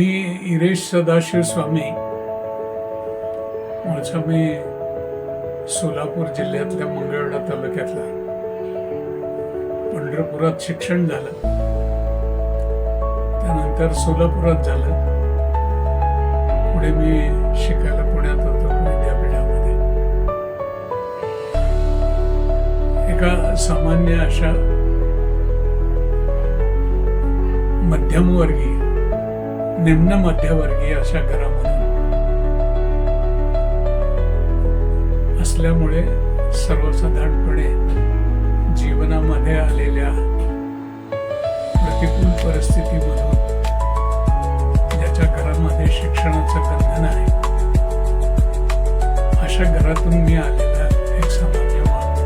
मी इरेश सदाशिव स्वामी. मूळचा मी सोलापूर जिल्ह्यातल्या मंगळवेढा तालुक्यातला पंढरपुरात शिक्षण झालं. त्यानंतर सोलापुरात झालं. पुढे मी शिकायला पुण्यात होतो विद्यापीठामध्ये. एका सामान्य अशा मध्यमवर्गीय निम्न मध्यवर्गीय अशा घरामधून असल्यामुळे सर्वसाधारणपणे जीवनामध्ये आलेल्या प्रतिकूल परिस्थितीमधून ज्याच्या घरामध्ये शिक्षणाचं बंधन आहे अशा घरातून मी आलेला एक सामान्य माणूस.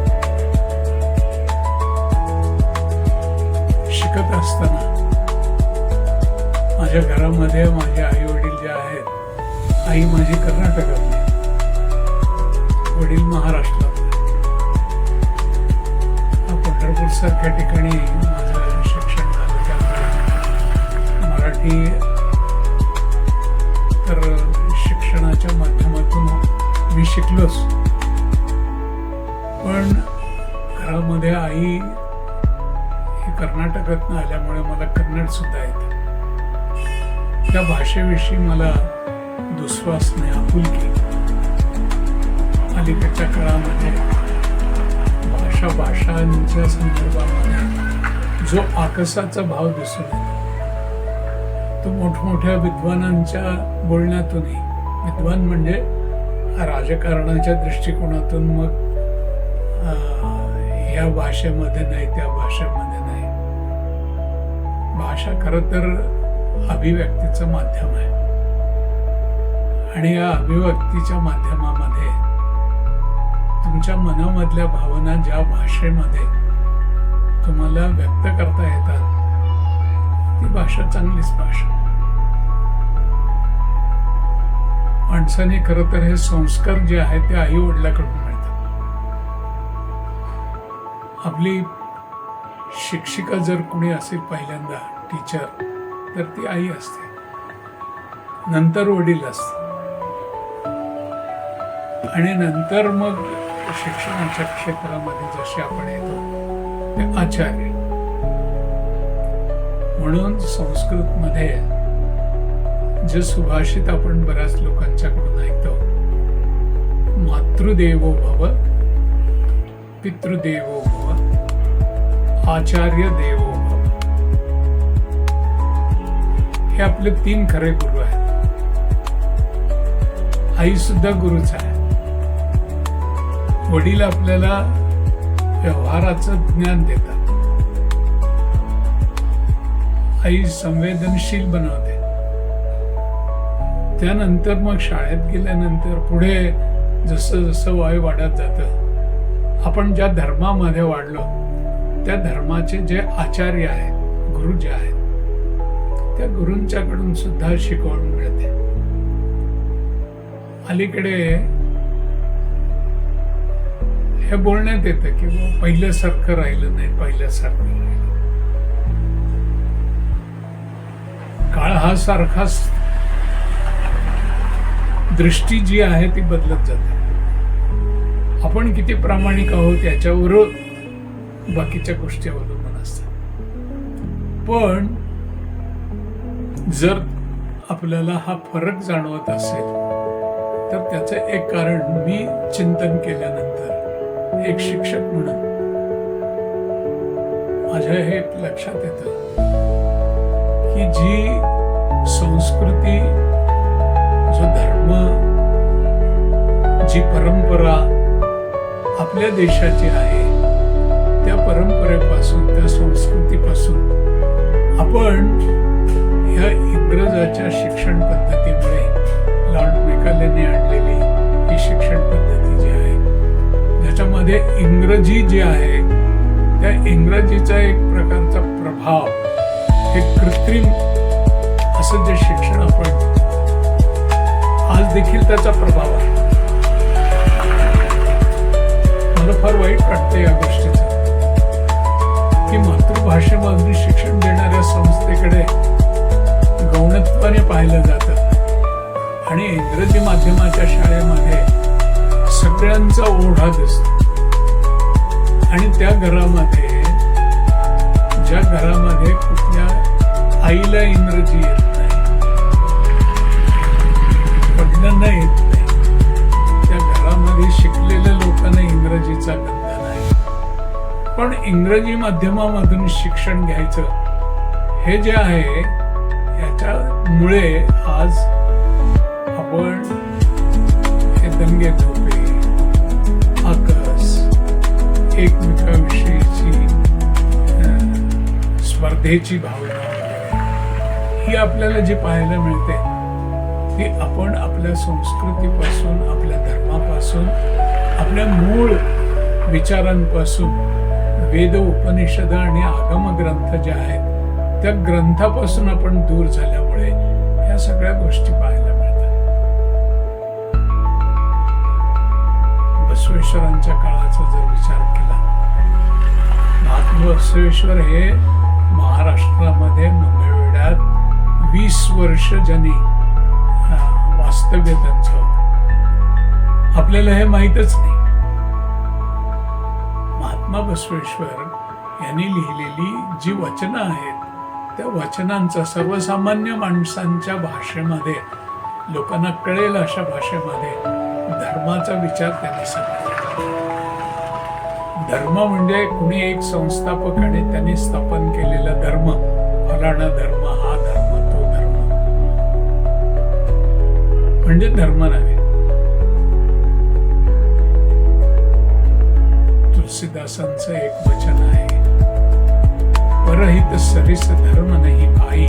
शिकत असताना माझ्या घरामध्ये माझे आई वडील जे आहेत आई माझी कर्नाटकातली वडील महाराष्ट्रात पंढरपूर सारख्या ठिकाणी माझं शिक्षण झालं. त्यामुळे मराठी तर शिक्षणाच्या माध्यमातून मी शिकलोच. पण घरामध्ये आई ही कर्नाटकातनं आल्यामुळे मला कन्नड सुद्धा येते. त्या भाषेविषयी मला दुस्वास नाही आपुलकी अलीकडच्या काळामध्ये भाषा भाषांच्या संदर्भामध्ये जो आकसाचा भाव दिसून येतो तो मोठमोठ्या विद्वानांच्या बोलण्यातूनही विद्वान म्हणजे राजकारणाच्या दृष्टिकोनातून मग ह्या भाषेमध्ये नाही त्या भाषेमध्ये नाही. भाषा खरं तर अभिव्यक्तीचं माध्यम आहे. आणि या अभिव्यक्तीच्या माध्यमामध्ये तुमच्या मनामधल्या भावना ज्या भाषेमध्ये तुम्हाला व्यक्त करता येतात ती भाषा चांगलीच भाषा. माणसाने खरं तर हे संस्कार जे आहेत ते आई वडिलाकडून मिळतात. आपली शिक्षिका जर कुणी असेल पहिल्यांदा टीचर तर ती आई असते. नंतर वडील असते आणि नंतर मग शिक्षणाच्या क्षेत्रामध्ये जसे आपण येतो ते आचार्य. म्हणून संस्कृतमध्ये जे सुभाषित आपण बऱ्याच लोकांच्याकडून ऐकतो मातृदेवो भव पितृदेवो भव आचार्य देवो हे आपले तीन खरे गुरु आहेत. आई सुद्धा गुरुच आहे. वडील आपल्याला व्यवहाराचं ज्ञान देतात. आई संवेदनशील बनवते. त्यानंतर मग शाळेत गेल्यानंतर पुढे जसं जसं वय वाढत जातं आपण ज्या धर्मामध्ये वाढलो त्या धर्माचे जे आचार्य आहेत गुरु जे आहेत त्या गुरूंच्याकडून सुद्धा शिकवण मिळते. अलीकडे हे बोलण्यात येतं की पहिल्यासारखं राहिलं नाही पहिल्यासारखं राहिलं काळ हा सारखाच दृष्टी जी आहे ती बदलत जाते. आपण किती प्रामाणिक आहोत याच्यावर बाकीच्या गोष्टी अवलंबून असतात. पण जर आपल्याला हा फरक जाणवत असेल तर त्याचं एक कारण मी चिंतन केल्यानंतर एक शिक्षक म्हणून. माझ्या हे लक्षात येतं की जी संस्कृती जो धर्म जी परंपरा आपल्या देशाची आहे त्या परंपरेपासून त्या संस्कृतीपासून आपण इंग्रजाच्या शिक्षण पद्धतीमुळे लॉर्ड मेकालेने आणलेली ही शिक्षण पद्धती जी आहे ज्याच्यामध्ये इंग्रजी जी आहे त्या इंग्रजीचा एक प्रकारचा प्रभाव हे कृत्रिम असं जे शिक्षण आपण आज देखील त्याचा प्रभाव आहे. मला फार वाईट वाटतं या गोष्टीचं. की मातृभाषेमधून शिक्षण देणाऱ्या संस्थेकडे गौणत्वाने पाहिलं जातं. आणि इंग्रजी माध्यमाच्या शाळेमध्ये सगळ्यांचा ओढा दिसतो. आणि त्या घरामध्ये ज्या घरामध्ये कुठल्या आईला इंग्रजी येत नाही वडिलांना येत नाही त्या घरामध्ये शिकलेल्या लोकांना इंग्रजीचा गंध नाही. पण इंग्रजी माध्यमामधून शिक्षण घ्यायचं हे जे आहे याच्यामुळे आज आपण हे दंगे धोपे आकस एकमेकाविषयीची स्पर्धेची भावना ही आपल्याला जी पाहायला मिळते ती आपण आपल्या संस्कृतीपासून आपल्या धर्मापासून आपल्या मूळ विचारांपासून वेद उपनिषद आणि आगम ग्रंथ जे आहेत त्या ग्रंथापासून आपण दूर झाल्यामुळे या सगळ्या गोष्टी पाहायला मिळतात. बसवेश्वरांच्या काळाचा जर विचार केला महात्मा बसवेश्वर हे महाराष्ट्रामध्ये मंगळवेड्यात वीस वर्ष ज्यांनी वास्तव्य त्यांचं होत. आपल्याला हे माहीतच नाही. महात्मा बसवेश्वर यांनी लिहिलेली जी वचनं आहेत त्या वचनांचा सर्वसामान्य माणसांच्या भाषेमध्ये लोकांना कळेल अशा भाषेमध्ये धर्माचा विचार त्यांनी सांगितला. धर्म म्हणजे कुणी एक संस्थापक आणि त्यांनी स्थापन केलेला धर्म. फलाणा धर्म हा धर्म तो धर्म. म्हणजे धर्म नव्हे. तुलसीदासांचं एक रहित सरिस धर्म नाही आई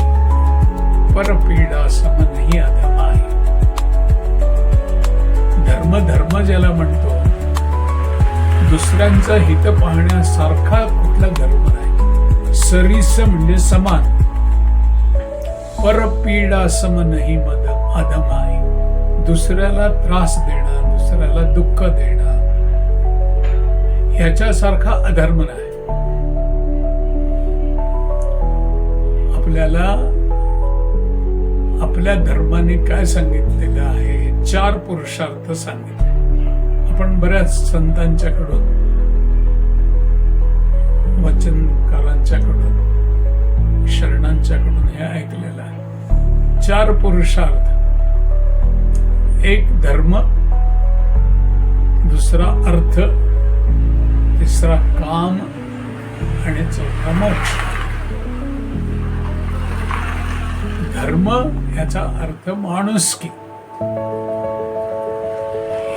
परपीडा सम नाही अधमाई धर्म धर्म ज्याला म्हणतो दुसऱ्यांचं हित पाहण्यासारखा कुठला धर्म नाही. सरिस म्हणजे समान परपीडा सम नाही मद अधमाई दुसऱ्याला त्रास देणं दुसऱ्याला दुःख देणं ह्याच्यासारखा अधर्म नाही. आपल्याला आपल्या धर्माने काय सांगितलेलं आहे? चार पुरुषार्थ सांगितले. आपण बऱ्याच संतांच्याकडून वचनकारांच्याकडून शरणांच्याकडून हे ऐकलेलं आहे. चार पुरुषार्थ. एक धर्म दुसरा अर्थ तिसरा काम आणि चौथा मोक्ष. धर्म याचा अर्थ माणुसकी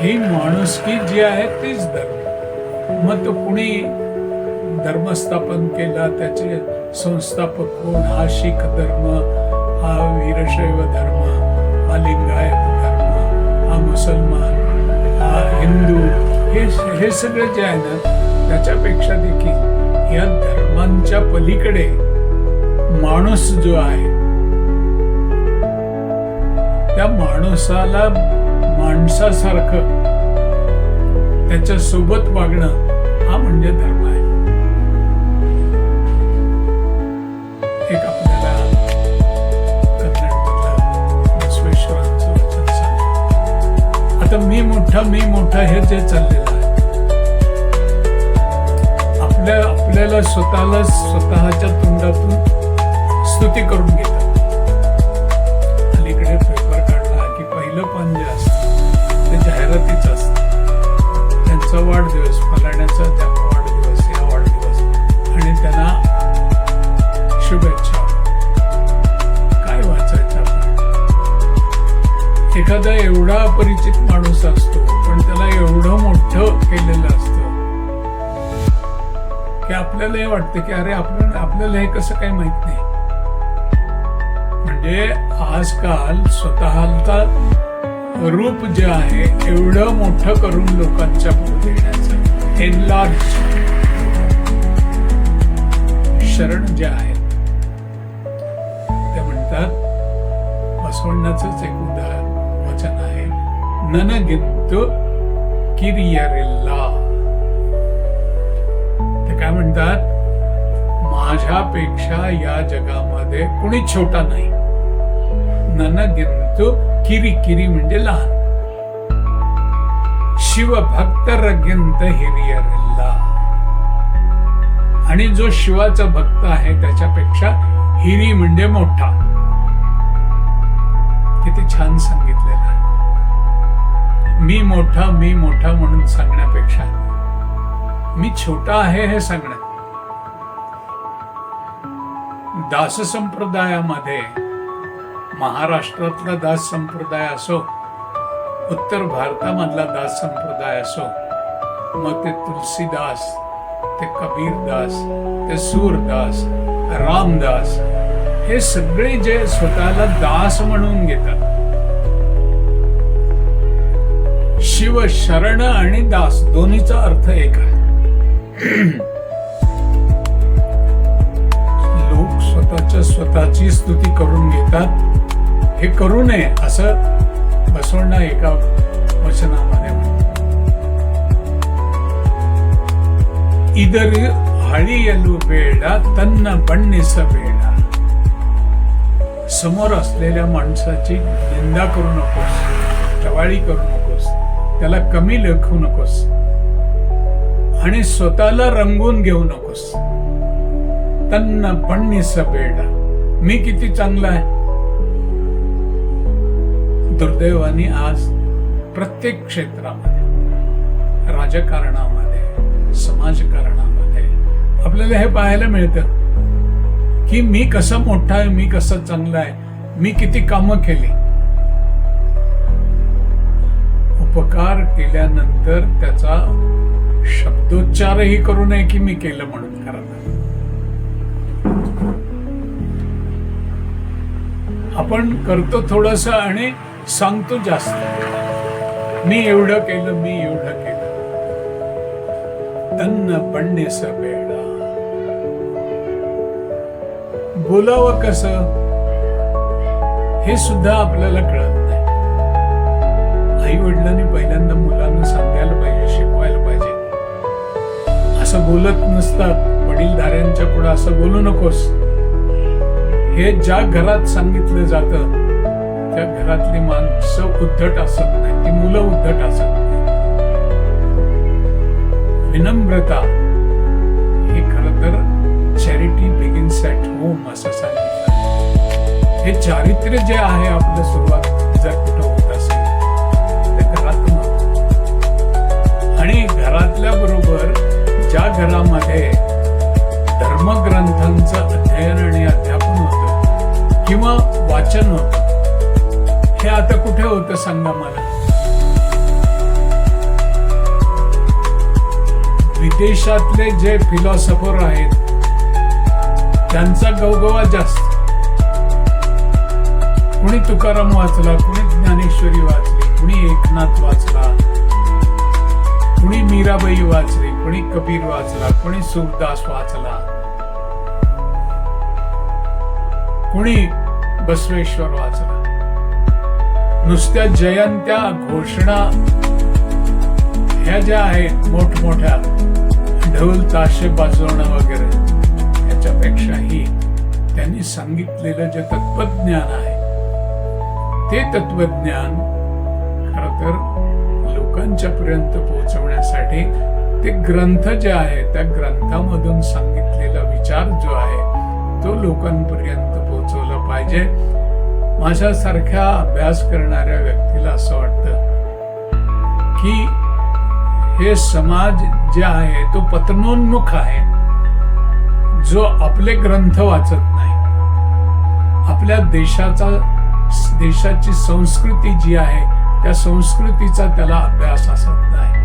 ही माणुसकी जी आहे तीच धर्म. मग तो कुणी धर्म स्थापन केला त्याचे संस्थापक कोण? हा शीख धर्म हा वीरशैव धर्म हा लिंगायत धर्म हा मुसलमान हा हिंदू हे हे सगळे जे आहे ना त्याच्यापेक्षा देखील या धर्मांच्या पलीकडे माणूस जो आहे त्या माणसाला माणसासारखं त्याच्या सोबत वागणं हा म्हणजे धर्म आहे. एक आपल्याला बसवेश्वरांचं वचन सांग आता मी मोठा मी मोठा हे जे चाललेलं आहे. आपल्या आपल्याला स्वतःला स्वतःच्या तोंडातून स्तुती करून घेतात एखादा एवढा अपरिचित माणूस असतो पण त्याला एवढं मोठं केलेलं असतं की आपल्याला हे वाटतं की अरे आपल्याला आपल्याला हे कसं काही माहीत नाही. म्हणजे आजकाल स्वतःचा रूप जे आहे एवढं मोठं करून लोकांच्या पुढे येण्याचं एनलार्ज शरण जे आहेत ते म्हणतात बसवण्याचंच एक उदाहरण. ननगिंतु ಕಿರಿಯರಿಲ್ಲ. ते काय म्हणतात? माझ्यापेक्षा या जगामध्ये कुणी छोटा नाही. ननगिंतु किरी किरी म्हणजे लहान. शिव भक्तरगिंत आणि जो शिवाचा भक्त आहे त्याच्यापेक्षा हिरी म्हणजे मोठा. किती छान सांगितलेलं मी मोठा मी मोठा म्हणून सांगण्यापेक्षा. मी छोटा आहे हे सांगणं. दास संप्रदायामध्ये महाराष्ट्रातला दास संप्रदाय असो उत्तर भारतामधला दास संप्रदाय असो मग ते तुलसीदास ते कबीरदास ते सूरदास रामदास हे सगळे जे स्वतःला दास म्हणून घेतात शिव शरण आणि दास दोन्हीचा अर्थ एक आहे. लोक स्वतःच्या स्वतःची स्तुती करून घेतात. हे करू नये असं बसवण्णा एका वचनामध्ये म्हणतात. इदर हळीयलू बेडा तन्न बण्णीस बेडा. समोर असलेल्या माणसाची निंदा करू नकोस टवाळी करू नको त्याला कमी लेखू नकोस. आणि स्वतःला रंगवून घेऊ नकोस. तन्न पण बेडा. मी किती चांगला आहे? दुर्दैवाने आज प्रत्येक क्षेत्रामध्ये राजकारणामध्ये समाजकारणामध्ये आपल्याला हे पाहायला मिळतं की मी कसा मोठा आहे मी कसं चांगला आहे मी किती कामं केली. उपकार केल्यानंतर त्याचा शब्दोच्चारही करू नये की मी केलं म्हणून कारण आपण करतो थोडस आणि सांगतो जास्त. मी एवढं केलं मी एवढं केलं. तन्न पडणेस बेडा. बोलावं कस? हे सुद्धा आपल्याला कळत आई वडिलांनी पहिल्यांदा मुलांना सांगायला पाहिजे शिकवायला पाहिजे. असं बोलत नसतात वडीलधाऱ्यांच्या पुढे असं बोलू नकोस. हे ज्या घरात सांगितलं जातं त्या घरातली माणसं उद्धट असत नाही ती मुलं उद्धट असत नाही विनम्रता हे खर तर चॅरिटी बिगिन्स ॲट होम असं सांगितलं हे चारित्र्य जे आहे आपलं सुरुवात जर कुठं ज्या घरामध्ये धर्मग्रंथांचं अध्ययन आणि अध्यापन होतं किंवा वाचन होतं हे आता कुठे होतं सांगा मला? विदेशातले जे फिलॉसॉफर आहेत त्यांचा गवगवा जास्त. कुणी तुकाराम वाचला कुणी ज्ञानेश्वरी वाचली कुणी एकनाथ वाचला कुणी मीराबाई वाचली कोणी कबीर वाचला कोणी सुखदास वाचला. कोणी बसवेश्वर वाचला. नुसत्या जयंत्या घोषणा ह्या ज्या आहेत मोठमोठ्या ढवल ताशे बाजवणं वगैरे याच्यापेक्षाही त्यांनी सांगितलेलं जे तत्वज्ञान आहे ते तत्वज्ञान खर तर लोकांच्या पर्यंत पोहोचवण्यासाठी ते ग्रंथ जे आहे त्या ग्रंथामधून सांगितलेला विचार जो आहे तो लोकांपर्यंत पोहोचवला पाहिजे. माझ्यासारख्या अभ्यास करणाऱ्या व्यक्तीला असं वाटतं की हे समाज जे आहे तो पतनोन्मुख आहे जो आपले ग्रंथ वाचत नाही. आपल्या देशाचा देशाची संस्कृती जी आहे त्या संस्कृतीचा त्याला अभ्यास असत नाही.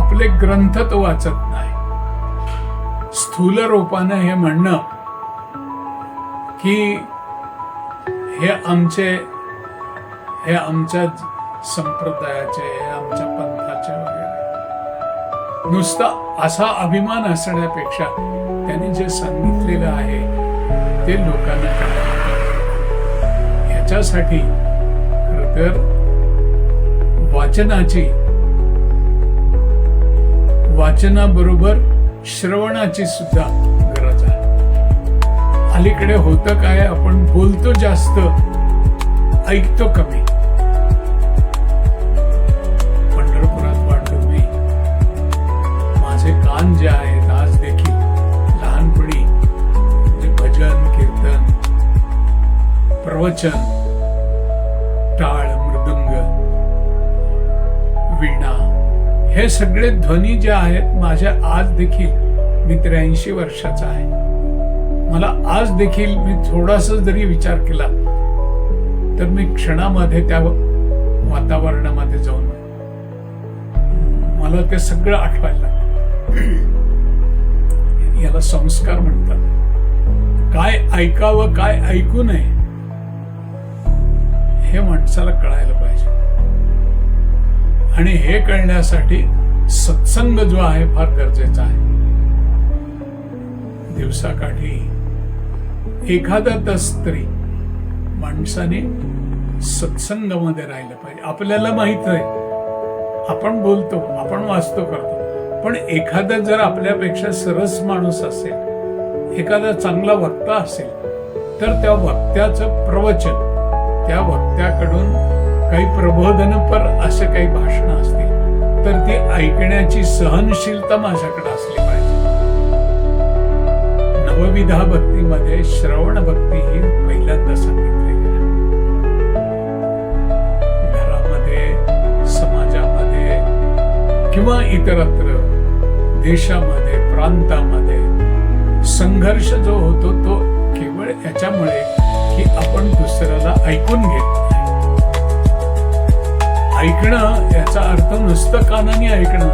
आपले ग्रंथ तो वाचत नाही. स्थूल रूपानं हे म्हणणं की हे आमचे हे आमच्या संप्रदायाचे हे आमच्या पंथाचे वगैरे. नुसता असा अभिमान असण्यापेक्षा त्यांनी जे सांगितलेलं आहे ते लोकांना याच्यासाठी खर तर वाचनाची वाचनाबरोबर श्रवणाची सुद्धा गरज आहे. अलीकडे होतं काय आपण बोलतो जास्त ऐकतो कमी. पंढरपुरात वाटतो मी माझे कान जे आहेत आज देखील लहानपणी भजन कीर्तन प्रवचन हे सगळे ध्वनी जे आहेत माझ्या आज देखील मी त्र्याऐंशी वर्षाचा आहे. मला आज देखील मी थोडासा जरी विचार केला तर मी क्षणामध्ये त्या वातावरणामध्ये जाऊन मला ते सगळं आठवायला लागतं. याला संस्कार म्हणतात. काय ऐकावं काय ऐकू नये हे माणसाला कळायला पाहिजे. आणि हे कळण्यासाठी सत्संग जो आहे फार गरजेचा आहे. दिवसाकाठी एखादा तस तरी माणसाने सत्संगामध्ये राहिलं पाहिजे. आपल्याला माहीत आहे आपण बोलतो आपण वाचतो करतो. पण एखादा जर आपल्यापेक्षा सरस माणूस असेल एखादा चांगला वक्ता असेल तर त्या वक्त्याचं प्रवचन त्या वक्त्याकडून काही प्रबोधनपर असं काही भाषणं असतील तर ती ऐकण्याची सहनशीलता माझ्याकडे असली पाहिजे. नवविधा भक्तीमध्ये श्रवण भक्ती ही पहिल्यांदा सांगितली घरामध्ये समाजामध्ये किंवा इतरत्र देशामध्ये प्रांतामध्ये संघर्ष जो होतो तो केवळ याच्यामुळे की आपण दुसऱ्याला ऐकून घेतो. ऐकणं याचा अर्थ नुसतं कानाने ऐकणं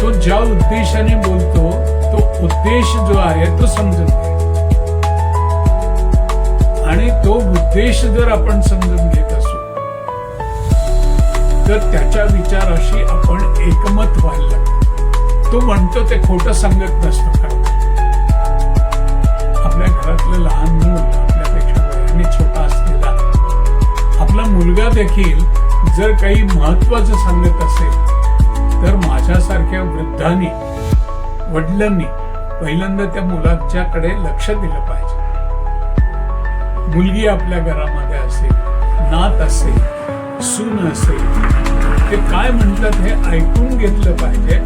तो ज्या उद्देशाने बोलतो तो उद्देश जो आहे तो समजून घे. आणि तो उद्देश जर आपण समजून घेत असू तर त्याच्या विचाराशी आपण एकमत व्हायला लागतो. तो म्हणतो ते खोटं सांगत नसतो देखील जर काही महत्वाचं सांगत असेल तर माझ्यासारख्या वृद्धांनी वडिलांनी पहिल्यांदा त्या मुलाच्याकडे लक्ष दिलं पाहिजे. मुलगी आपल्या घरामध्ये असेल नात असेल सून असेल ते काय म्हणतात हे ऐकून घेतलं पाहिजे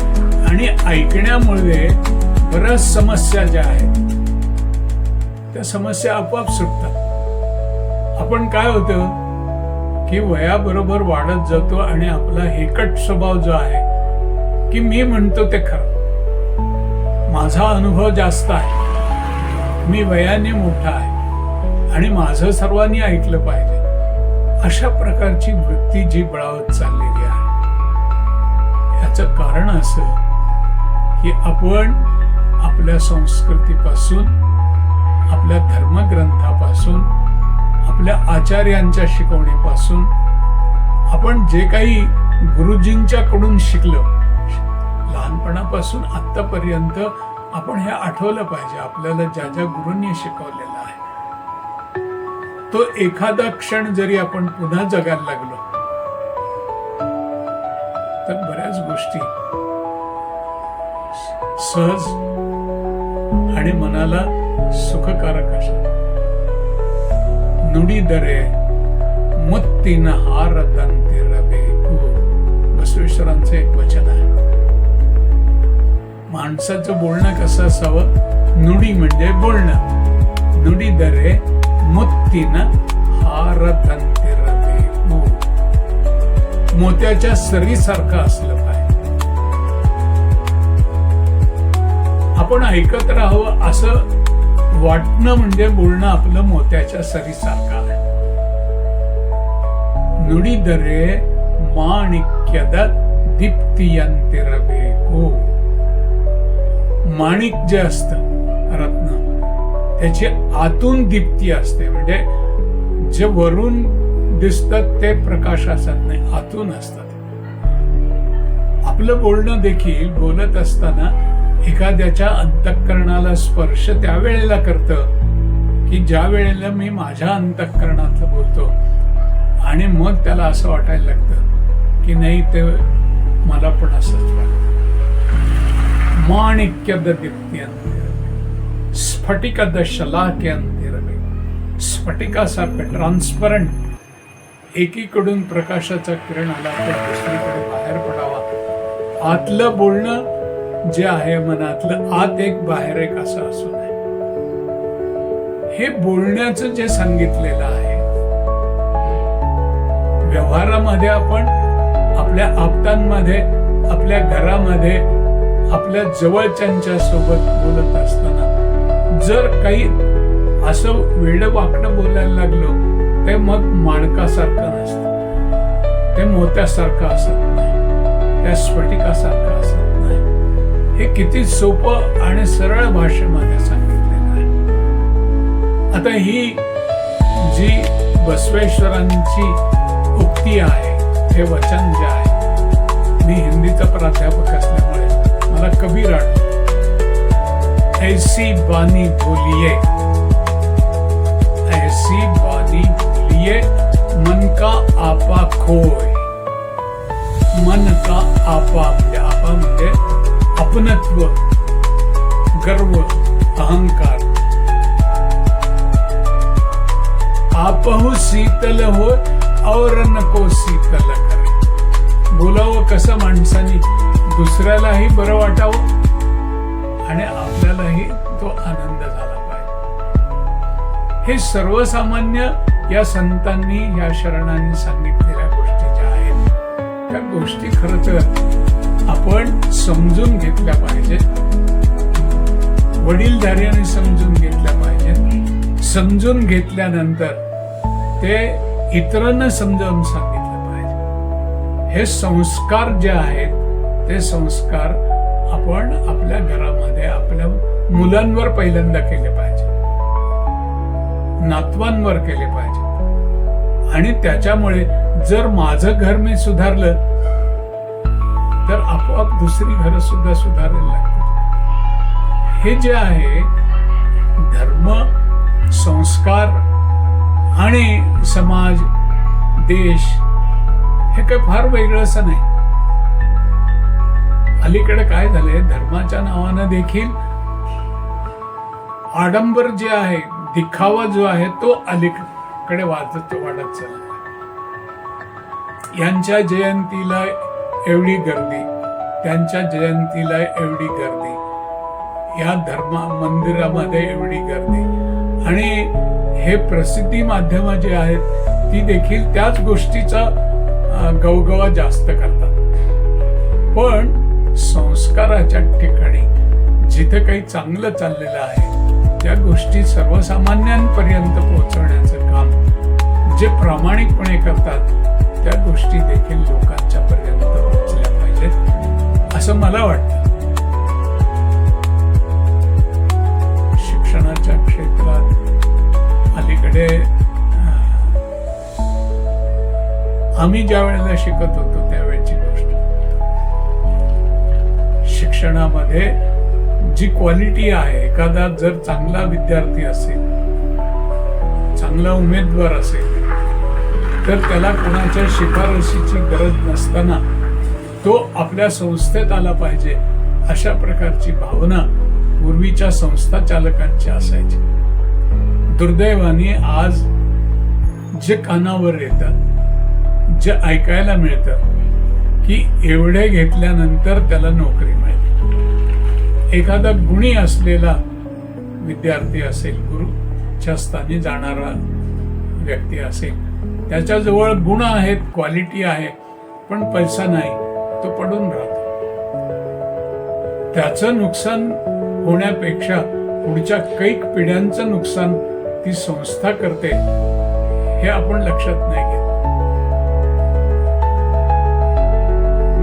आणि ऐकण्यामुळे बऱ्याच समस्या ज्या आहेत त्या समस्या आपोआप सुटतात. आपण काय होतं? की वयाबरोबर वाढत जातो आणि आपला हेकट स्वभाव जो आहे की मी म्हणतो ते खरं. माझा अनुभव जास्त आहे. मी वयाने मोठा आहे आणि माझं सर्वांनी ऐकलं पाहिजे. अशा प्रकारची वृत्ती जी बळावत चाललेली आहे. याचं कारण असं की आपण आपल्या संस्कृतीपासून आपल्या धर्मग्रंथापासून आपल्या आचार्यांच्या शिकवणीपासून आपण जे काही गुरुजींच्याकडून शिकलो लहानपणापासून आतापर्यंत आपण हे आठवलं पाहिजे. आपल्याला ज्या ज्या गुरूंनी शिकवलेलं आहे तो एखादा क्षण जरी आपण पुन्हा जगायला लागलो तर बऱ्याच गोष्टी सहज आणि मनाला सुखकारक अशा नुडी दरे मुत्तीन हार दंते बसवेश्वरांचं एक वचन आहे माणसाचं बोलणं कसं असावं नुडी म्हणजे बोलणं नुडी दरे मुत्तीन हार दंते रबे मोत्याच्या सरीसारखं असलं पाहिजे आपण ऐकत राहावं असं वाटणं म्हणजे बोलणं आपलं मोत्याच्या सरीसारखं आहे. नुडी दरे माणिक्यद दीप्तियंतिरबेको माणिक जे असत रत्न. त्याची आतून दीप्ती असते. म्हणजे जे वरून दिसतात ते प्रकाश असत नाही आतून असतात. आपलं बोलणं देखील बोलत असताना एखाद्याच्या अंतःकरणाला स्पर्श त्यावेळेला करतं की ज्या वेळेला मी माझ्या अंतःकरणातलं बोलतो. आणि मग त्याला असं वाटायला लागतं की नाही ते मला पण असंच वाटतं. माणिक्य द स्फटिक शलाक्यंतर स्फटिकासारखं ट्रान्सपरंट एकीकडून प्रकाशाचा किरण आला तर दुसरीकडे बाहेर पडावा. आतलं बोलणं जे आहे मनातलं आत एक बाहेर एक असं असू नये हे बोलण्याचं जे सांगितलेलं आहे व्यवहारामध्ये आपण आपल्या आपतांमध्ये आपल्या घरामध्ये आपल्या जवळच्यांच्या सोबत बोलत असताना जर काही असं वेड वाकडं बोलायला लागलो ते मग माणकासारखं नसतं. ते मोत्यासारखं असत नाही. त्या स्फटिकासारखं असत नाही हे किती सोपं आणि सरळ भाषेमध्ये सांगितलेलं आहे. आता ही जी बसवेश्वरांची उक्ती आहे हे वचन जे आहे मी हिंदीचा प्राध्यापक असल्यामुळे मला कबीर आठवतं ऐसी बानी बोलिये ऐसी बानी बोलिये मन का आपा खोय मन का आपा म्हणजे आपा म्हणजे अपनत्व गर्व अहंकार। आपहु शीतल हो और नको शीतल करे। बोलावं कसं माणसानी दुसऱ्यालाही बरं वाटावं आणि आपल्यालाही तो आनंद झाला पाहिजे. हे सर्वसामान्य या संतांनी या शरणांनी सांगितलेल्या गोष्टी ज्या आहेत त्या गोष्टी खर तर आपण समजून घेतल्या पाहिजेत. वडीलधाऱ्याने समजून घेतल्या पाहिजेत. समजून घेतल्यानंतर ते इतरांना समजावून सांगितलं पाहिजे. हे संस्कार जे आहेत ते संस्कार आपण आपल्या घरामध्ये आपल्या मुलांवर पहिल्यांदा केले पाहिजे नातवांवर केले पाहिजे आणि त्याच्यामुळे जर माझं घर मी सुधारलं आपोआप दुसरी घरं सुद्धा सुधारायला लागतात. हे जे आहे धर्म संस्कार आणि समाज देश हे काही फार वेगळं असं नाही. अलीकडे काय झालंय धर्माच्या नावानं देखील आडंबर जे आहे दिखावा जो आहे तो अलीकडे वाढत वाढत चालला यांच्या जयंतीला एवढी गर्दी. त्यांच्या जयंतीला एवढी गर्दी. या धर्मा मंदिरामध्ये एवढी गर्दी. आणि हे प्रसिद्धी माध्यम जे आहेत ती देखील त्याच गोष्टीचा गवगवा जास्त करतात. पण संस्काराच्या ठिकाणी जिथे काही चांगलं चाललेलं आहे त्या गोष्टी सर्वसामान्यांपर्यंत पोहोचवण्याचं काम जे प्रामाणिकपणे करतात त्या गोष्टी देखील लोकांच्या असं मला वाटतं. शिक्षणाच्या क्षेत्रात अलीकडे आम्ही ज्या वेळेला शिकत होतो त्यावेळेची गोष्ट. शिक्षणामध्ये जी क्वालिटी आहे एखादा जर चांगला विद्यार्थी असेल चांगला उमेदवार असेल तर त्याला कोणाच्या शिफारशीची गरज नसताना तो आपल्या संस्थेत आला पाहिजे अशा प्रकारची भावना पूर्वीच्या संस्था चालकांची असायची. दुर्दैवाने आज जे कानावर येतं जे ऐकायला मिळतं की एवढे घेतल्यानंतर त्याला नोकरी मिळते. एखादा गुणी असलेला विद्यार्थी असेल गुरुच्या स्थानी जाणारा व्यक्ती असेल त्याच्याजवळ गुण आहेत क्वालिटी आहे पण पैसा नाही. तो पडून राहतो. त्याचं नुकसान होण्यापेक्षा पुढच्या कैक पिढ्यांचं नुकसान ती संस्था करते हे आपण लक्षात नाही घेत.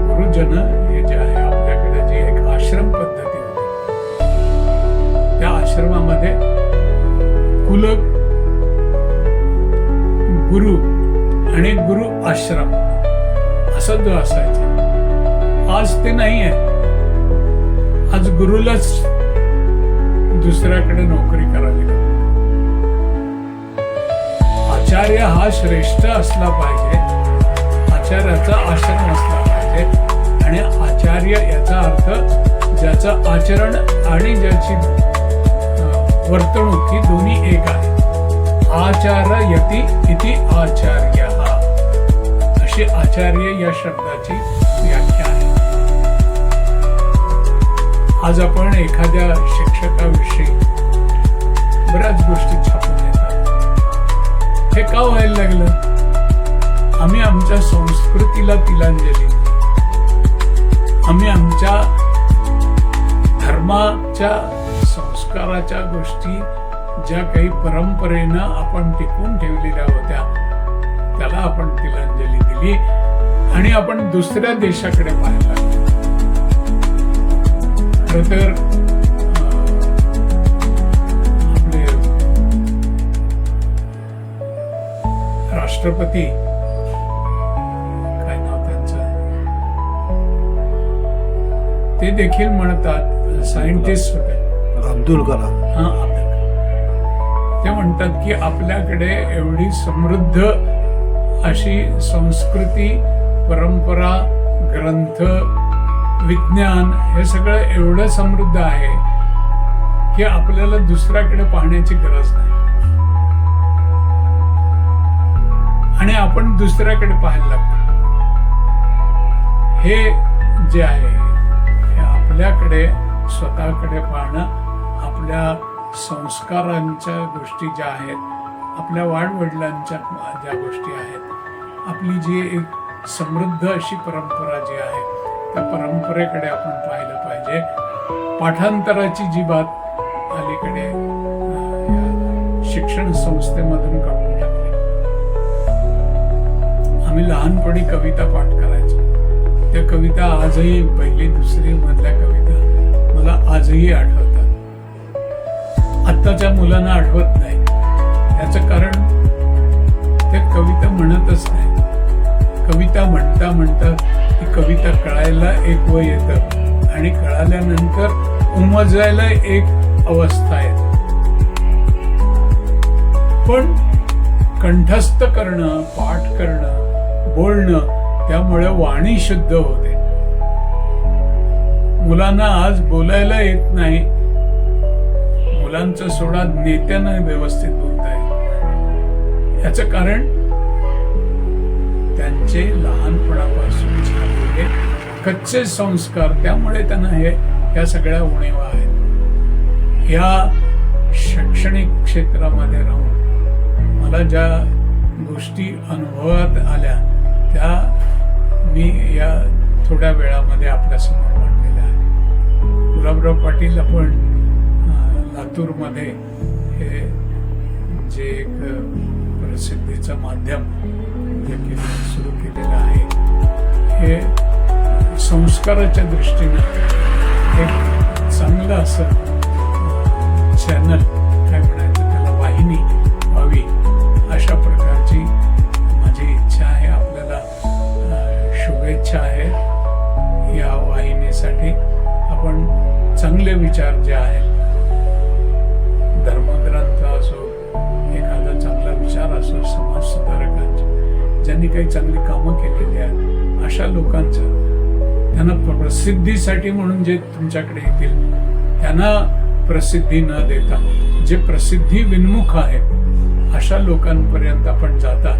गुरुजन हे जे आहे आपल्याकडे जी एक आश्रम पद्धती होती त्या आश्रमामध्ये कुल गुरु आणि गुरु आश्रम असं जो असायचं. आज ते नाही आहे आज गुरुलाच दुसऱ्याकडे नोकरी करावी आचार्य हा श्रेष्ठ असला पाहिजे. आचार्याचा आश्रम असला पाहिजे. आणि आचार्य याचा अर्थ ज्याचं आचरण आणि ज्याची वर्तणूक ही दोन्ही एक आहे. आचार यती इति आचार्य. अशी आचार्य या शब्दाची आज आपण एखाद्या शिक्षकाविषयी बऱ्याच गोष्टी छापून येतात हे का व्हायला लागलं? आम्ही आमच्या संस्कृतीला तिलांजली दिली. आम्ही आमच्या धर्माच्या संस्काराच्या गोष्टी ज्या काही परंपरेनं आपण टिकवून ठेवलेल्या होत्या त्याला आपण तिलांजली दिली. आणि आपण दुसऱ्या देशाकडे पाहायला खर तर अं, आपले राष्ट्रपती काय नाव त्यांचं? ते देखील म्हणतात सायंटिस्ट होते. अब्दुल कलाम. हा ते म्हणतात की आपल्याकडे एवढी समृद्ध अशी संस्कृती परंपरा ग्रंथ विज्ञान हे सगळं एवढं समृद्ध आहे की आपल्याला दुसऱ्याकडे पाहण्याची गरज नाही. आणि आपण दुसऱ्याकडे पाहायला लागतो. हे जे आहे हे आपल्याकडे स्वतःकडे पाहणं आपल्या संस्कारांच्या गोष्टी ज्या आहेत आपल्या वाडवडिलांच्या ज्या गोष्टी आहेत आपली जी एक समृद्ध अशी परंपरा जी आहे त्या परंपरेकडे आपण पाहिलं पाहिजे. पाठांतराची जी बात अलीकडे शिक्षण संस्थेमधून काढून टाकली. आम्ही लहानपणी कविता पाठ करायचो. त्या कविता आजही पहिली दुसरी मधल्या कविता मला आजही आठवतात. आत्ताच्या मुलांना आठवत नाही. त्याचं कारण त्या कविता म्हणतच नाही. कविता म्हणता म्हणता ती कविता कळायला एक वय येतं. आणि कळाल्यानंतर उमजायला एक अवस्था येते. पण कंठस्थ करणं पाठ करणं बोलणं त्यामुळे वाणी शुद्ध होते. मुलांना आज बोलायला येत नाही. मुलांचं सोडा नेत्यांना व्यवस्थित बोलता येत याच कारण त्यांचे लहानपणापासून कच्चे संस्कार त्यामुळे त्यांना हे या सगळ्या उणीवा आहेत. या शैक्षणिक क्षेत्रामध्ये राहून मला ज्या गोष्टी अनुभवात आल्या त्या मी या थोड्या वेळामध्ये आपल्यासमोर मांडलेल्या आहेत. गुलाबराव पाटील आपण लातूरमध्ये हे जे एक प्रसिद्धीचं माध्यम देखील सुरू केलेलं आहे. हे संस्काराच्या दृष्टीनं एक चांगलं असं चॅनल काय म्हणायचं त्याला? वाहिनी व्हावी अशा प्रकारची माझी इच्छा आहे. आपल्याला शुभेच्छा आहे. या वाहिनीसाठी आपण चांगले विचार जे आहेत धर्मग्रंथ असो एखादा चांगला विचार असो समाज सुधारकांचे ज्यांनी काही चांगली कामं केलेली आहेत अशा लोकांचं त्यांना प्रसिद्धीसाठी म्हणून जे तुमच्याकडे येतील त्यांना प्रसिद्धी न देता जे प्रसिद्धी विन्मुख आहेत अशा लोकांपर्यंत आपण जाता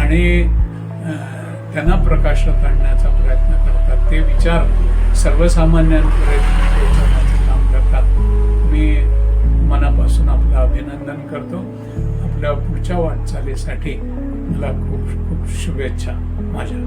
आणि त्यांना प्रकाशात आणण्याचा प्रयत्न करतात. ते विचार सर्वसामान्यांपर्यंत पोहोचवण्याचं काम करतात. मी मनापासून आपलं अभिनंदन करतो. आपल्या पुढच्या वाटचालीसाठी मला खूप खूप शुभेच्छा माझ्या.